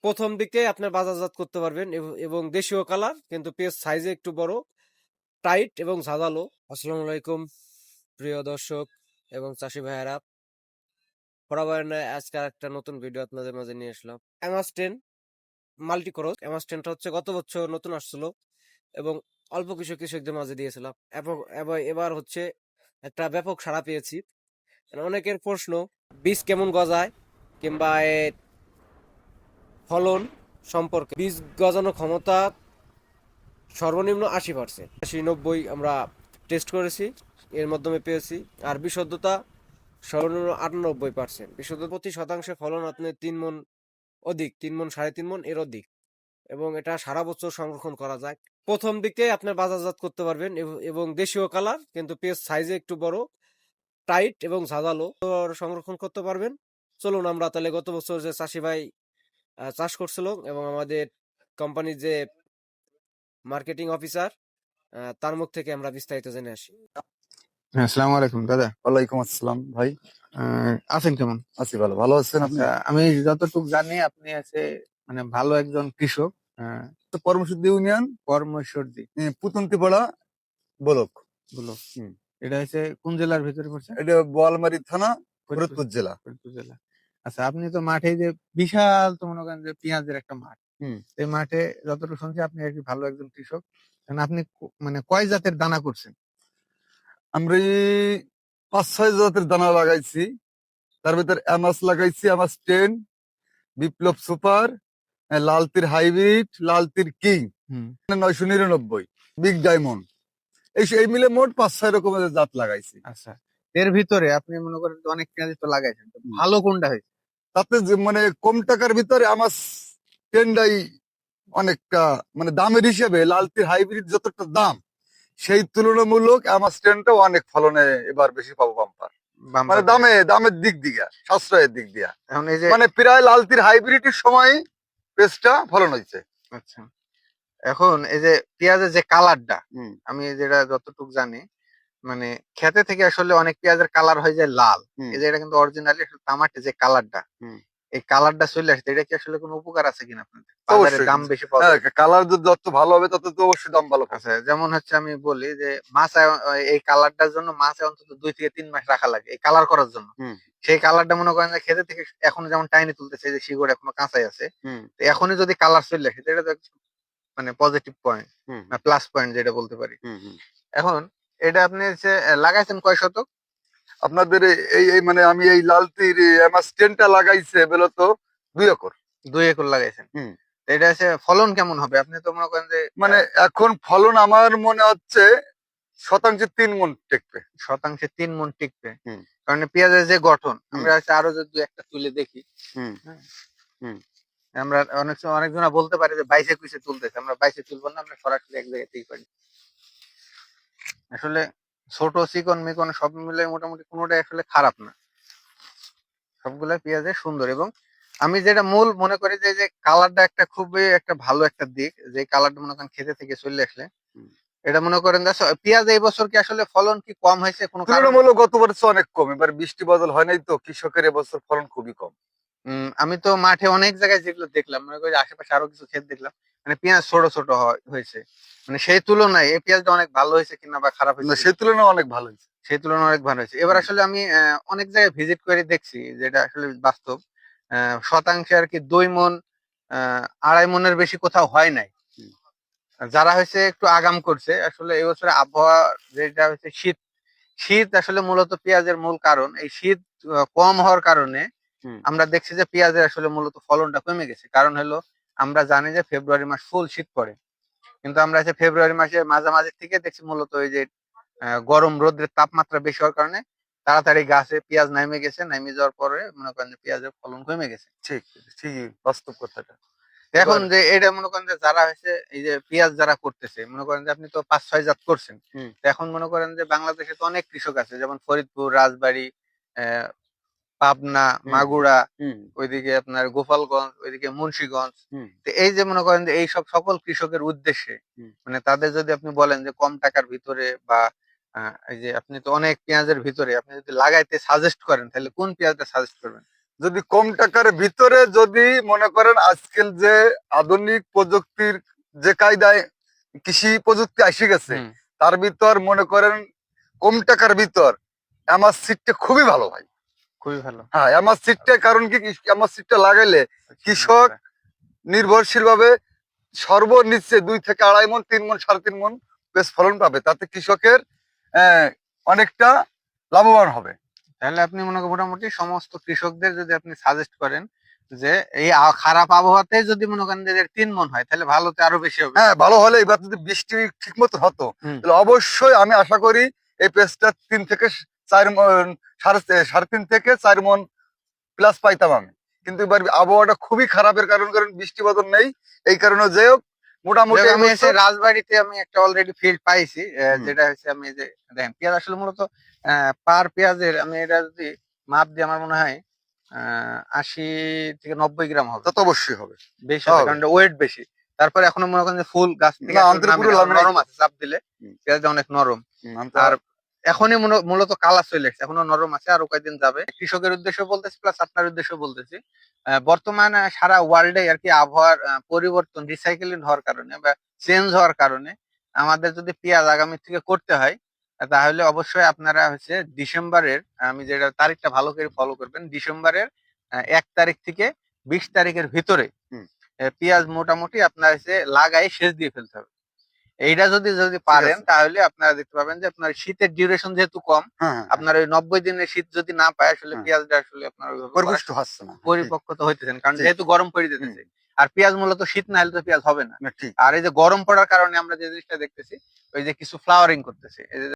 প্রথম দিকে আপনার বাজারজাত করতে পারবেন এবং দেশীয় কালার, কিন্তু পেজ সাইজে একটু বড় টাইট এবং ঝাঁঝালো আসসালামু আলাইকুম, প্রিয় দর্শক এবং চাষি ভাইয়েরা। বরাবর আজকে একটা নতুন ভিডিও আপনাদের মাঝে নিয়ে আসলাম। অ্যামাস্টেন মাল্টি ক্রস অ্যামাস্টেনটা হচ্ছে গত বছর নতুন আসছিল এবং অল্প কিছু কৃষকদের মাঝে দিয়েছিলাম। এবং এবার- হচ্ছে একটা ব্যাপক সাড়া পেয়েছি। অনেকের প্রশ্ন, বীজ কেমন গজায়? কিংবা ফলন সম্পর্কে। বীজ গজানো ক্ষমতা সর্বনিম্ন আশি পার্সেন্ট আশি নব্বই আমরা টেস্ট করেছি, এর মাধ্যমে পেয়েছি। আর বিশুদ্ধতা সর্বনিম্ন আটানব্বই পার্সেন্ট বিশুদ্ধ প্রতি শতাংশে ফলন আপনি তিন মন অধিক, তিন মন সাড়ে তিন মন এর অধিক। এবং এটা সারা বছর সংরক্ষণ করা যায়। প্রথম দিকে আপনার বাজারজাত করতে পারবেন এবং দেশীয় কালার, কিন্তু পেজ সাইজে একটু বড় টাইট এবং ঝাঁঝালো। সংরক্ষণ করতে পারবেন। চলুন আমরা তাহলে গত বছর যে চাষি ভাই চাষ করছিল এবং আমাদের কোম্পানির যে মার্কেটিং অফিসার তার মুখ থেকে আমরা বিস্তারিত জেনে আসি। হ্যাঁ আসসালামু আলাইকুম দাদা। ওয়ালাইকুম আসসালাম ভাই। আছেন কেমন? আছি ভালো। ভালো আছেন আপনি? আমি যতটুকু জানি আপনি আছে মানে ভালো একজন কৃষক আহ, তো পরমশুদ্ধি ইউনিয়ন কর্মশ্বর্দী পুতন্তিপাড়া বলক। গুলো হুম। এটা হচ্ছে কোন জেলার ভিতরে পড়ছে? এটা বোয়ালমারি থানা ফরিদপুর জেলা। ফরিদপুর জেলা। আচ্ছা আপনি তো মাঠে যে বিশাল তো মনে করেন যে পেঁয়াজের একটা মাঠ। হুম। এই মাঠে যতটুকু শুনছি আপনি একটি ভালো একজন কৃষক। আপনি মানে কয় জাতের দানা করছেন? আমরা পাঁচ ছয় জাতের দানা লাগাইছি। তার ভিতরে অ্যামাস লাগাইছি amass ten Biplob super Lalteer hybrid Lalteer king. হুম। নয়শো নিরানব্বই বিগ ডায়মন্ড। এই এই মিলে মোট পাঁচ ছয় রকমের জাত লাগাইছি। আচ্ছা এর ভিতরে আপনি মনে করেন অনেক পেঁয়াজ তো লাগাইছেন। ভালো কোনটা হয়েছে? তাতে যে মানে কম টাকার ভিতরে আমার টেন্ডাই অনেকটা মানে দামের হিসেবে লালতির হাইব্রিড যতটা দাম সেই তুলনামূলক আমার স্ট্যান্ডটাও অনেক ফলনে এবার বেশি পাবো বাম্পার। বাম মানে দামে দামের দিক দিয়া সাশ্রয়ের দিক দিয়া। এখন এই যে মানে প্রায় লালতির হাইব্রিডের সময় পেস্টটা ফলন হয়েছে আচ্ছা। এখন এই যে পেঁয়াজের যে কালারটা। আমি যেটা যতটুকু জানি মানে খেতে থেকে আসলে অনেক পেঁয়াজের কালার হয়ে যায় লাল। এই যে এটা কিন্তু অরিজিনালি তামাটে যে কালারটা এই কালারটা চলে আসছে এটা কি আসলে কোনো উপকার আছে কিনা আপনাদের দাম বেশি পাওয়া হ্যাঁ কালার যত ভালো হবে তত তো অবশ্যই দাম ভালো পাবে আচ্ছা যেমন হচ্ছে আমি বলি যে মাছ এই কালারটার জন্য মাছে অন্তত দুই থেকে তিন মাস রাখা লাগে এই কালার করার জন্য। সেই কালারটা মনে করেন যে খেতে থেকে এখন যেমন টাইনি তুলতেছে যে শিকড় এখনও কাঁচাই আছে তো এখনই যদি কালার চলে আসে এটা তো মানে পজিটিভ পয়েন্ট প্লাস পয়েন্ট যেটা বলতে পারি। এখন এটা আপনি লাগাইছেন কয় শতক? আপনাদের এই এই মানে আমি এই লালতির স্ট্যান্ডটা লাগাইছে তো দুই একর। দুই একর লাগাইছেন? হুম। এটা হচ্ছে ফলন কেমন হবে? আপনি তো মনে করেন যে মানে এখন ফলন আমার মনে হচ্ছে শতাংশে তিন মন টিকবে। শতাংশে তিন মন টিকবে। কারণ পেঁয়াজের যে গঠন আমরা আরও যদি দুই একটা তুলে দেখি। হুম। আমরা অনেক সময় অনেকজনা বলতে পারি যে বাইশে কুইসে তুলতেছে। আমরা বাইশে তুলবো না আমরা সরাসরি এক জায়গাতেই পারি। আসলে ছোট চিকন মিকন সব মিলে মোটামুটি কোনোটাই আসলে খারাপ না। সবগুলা পেঁয়াজে সুন্দর এবং আমি যেটা মূল মনে করি যে যে কালারটা একটা খুবই একটা ভালো একটা দিক যে কালারটা মনে করেন খেতে থেকে চলে আসলে। এটা মনে করেন পেঁয়াজ এই বছর কি আসলে ফলন কি কম হয়েছে কোনো কারণে? তুলনামূলক গত বছর অনেক কম এবার বৃষ্টি বদল হয় নাই তো কৃষকের এবছর ফলন খুবই কম। আমি তো মাঠে অনেক জায়গায় যেগুলো দেখলাম মনে করি আশেপাশে আরও কিছু ক্ষেত দেখলাম। মানে পেঁয়াজ ছোট ছোট হয়েছে। মানে সেই তুলনায় এই পেঁয়াজটা অনেক ভালো হয়েছে কিনা বা খারাপ হয়েছে সেই তুলনায় অনেক ভালো হয়েছে। সেই তুলনায় অনেক ভালো হয়েছে। এবার আসলে আমি অনেক জায়গায় ভিজিট করে দেখছি যেটা আসলে বাস্তব। শতাংশে আর কি দুই মন আড়াই মনের বেশি কোথাও হয় নাই। যারা হয়েছে একটু আগাম করছে আসলে এই বছরে আবহাওয়া যেটা হচ্ছে শীত শীত আসলে মূলত পেঁয়াজের মূল কারণ। এই শীত কম হওয়ার কারণে আমরা দেখছি যে পেঁয়াজের আসলে মূলত ফলনটা কমে গেছে। কারণ হলো আমরা জানি যে ফেব্রুয়ারি মাস ফুল শীত পড়ে। কিন্তু আমরা হচ্ছে ফেব্রুয়ারি মাসের মাঝামাঝি থেকে দেখছি মূলত ওই যে গরম রোদ্রের তাপমাত্রা বেশি হওয়ার কারণে তাড়াতাড়ি গাছে পেঁয়াজ নামে গেছে নামে যাওয়ার পরে মনে করেন যে পেঁয়াজের ফলন কমে গেছে। ঠিক ঠিকই বাস্তব কথাটা। এখন যে এটা মনে করেন যে যারা হয়েছে এই যে পেঁয়াজ যারা করতেছে মনে করেন যে আপনি তো পাঁচ ছয় জাত করছেন। এখন মনে করেন যে বাংলাদেশে তো অনেক কৃষক আছে যেমন ফরিদপুর রাজবাড়ী আহ, পাবনা। মাগুরা ওইদিকে আপনার গোপালগঞ্জ ওইদিকে মুন্সিগঞ্জ। তো এই যে মনে করেন যে এই সব সকল কৃষকের উদ্দেশ্যে মানে তাদের যদি আপনি বলেন যে কম টাকার ভিতরে বা এই যে আপনি তো অনেক পেঁয়াজের ভিতরে আপনি যদি লাগাইতে সাজেস্ট করেন তাহলে কোন পেঁয়াজটা সাজেস্ট করবেন? যদি কম টাকার ভিতরে যদি মনে করেন আজকাল যে আধুনিক প্রযুক্তির যে কায়দায় কৃষি প্রযুক্তি আসে গেছে তার ভিতর মনে করেন কম টাকার ভিতর আমার সিটটা খুবই ভালো ভাই। খুবই ভালো। হ্যাঁ আমার সিটটা কারণ কি আমার সিটটা লাগাইলে কৃষক নির্ভরশীল ভাবে সর্বনিচ্ছে দুই থেকে আড়াই মন তিন মন সাড়ে তিন মন বেশ ফলন পাবে। তাতে কৃষকের অনেকটা লাভবান হবে। তাহলে আপনি মনে করেন মোটামুটি সমস্ত কৃষকদের যদি আপনি সাজেস্ট করেন যে এই খারাপ আবহাওয়াতে যদি মনে করেন যে তিন মন হয় তাহলে ভালোতে আরও বেশি হবে। হ্যাঁ ভালো হলে এবার যদি বৃষ্টি ঠিক মতো হতো তাহলে অবশ্যই আমি আশা করি এই পেস্টটা তিন থেকে চার মন সাড়ে সাড়ে তিন থেকে চার মন প্লাস পাইতাম আমি। কিন্তু এবার আবহাওয়াটা খুবই খারাপের কারণ কারণ বৃষ্টি বদল নেই। এই কারণে যে হোক মোটামুটি আমি এসে রাজবাড়িতে আমি একটা অলরেডি ফিল্ড পাইছি যেটা হচ্ছে আমি যে দেখেন পেঁয়াজ আসলে মূলত পার পেঁয়াজের আমি এটা যদি মাপ দিয়ে আমার মনে হয় আহ, আশি থেকে নব্বই গ্রাম হবে। তা তো অবশ্যই হবে। বেশি কারণ ওয়েট বেশি। তারপরে এখনও মনে করেন যে ফুল গাছ থেকে। নরম আছে চাপ দিলে হুম। পেঁয়াজটা অনেক নরম। আর এখনই মূল- মূলত কালার চলে এসেছে এখনও নরম আছে আরও কয়েকদিন যাবে কৃষকের উদ্দেশ্য বলতেছি প্লাস আপনার উদ্দেশ্য বলতেছি বর্তমানে সারা ওয়ার্ল্ডে আর কি আবহাওয়ার পরিবর্তন রিসাইকেলিং হওয়ার কারণে বা চেঞ্জ হওয়ার কারণে আমাদের যদি পেঁয়াজ আগামী থেকে করতে হয় তাহলে অবশ্যই আপনারা হচ্ছে ডিসেম্বরের আমি যেটা তারিখটা ভালো করে ফলো করবেন ডিসেম্বরের এক তারিখ থেকে বিশ তারিখের ভিতরে। পেঁয়াজ মোটামুটি আপনার হচ্ছে লাগাই শেষ দিয়ে ফেলতে হবে এইটা যদি যদি পারেন তাহলে আপনারা দেখতে পাবেন যে আপনার শীতের ডিউরেশন যেহেতু কম হ্যাঁ হ্যাঁ, আপনার ওই নব্বই দিনের শীত যদি না পায় আসলে হ্যাঁ। পেঁয়াজটা আসলে আপনার পরিপুষ্ট হচ্ছে না। পরিপক্কতা হইতেছেন কারণ যেহেতু গরম পড়ে যেতেছে। আর পেঁয়াজ মূলত শীত না হলে তো পেঁয়াজ হবে না। আর এই যে গরম পড়ার কারণে আমরা যে জিনিসটা দেখতেছি ওই যে কিছু ফ্লাওয়ারিং করতেছে এই যে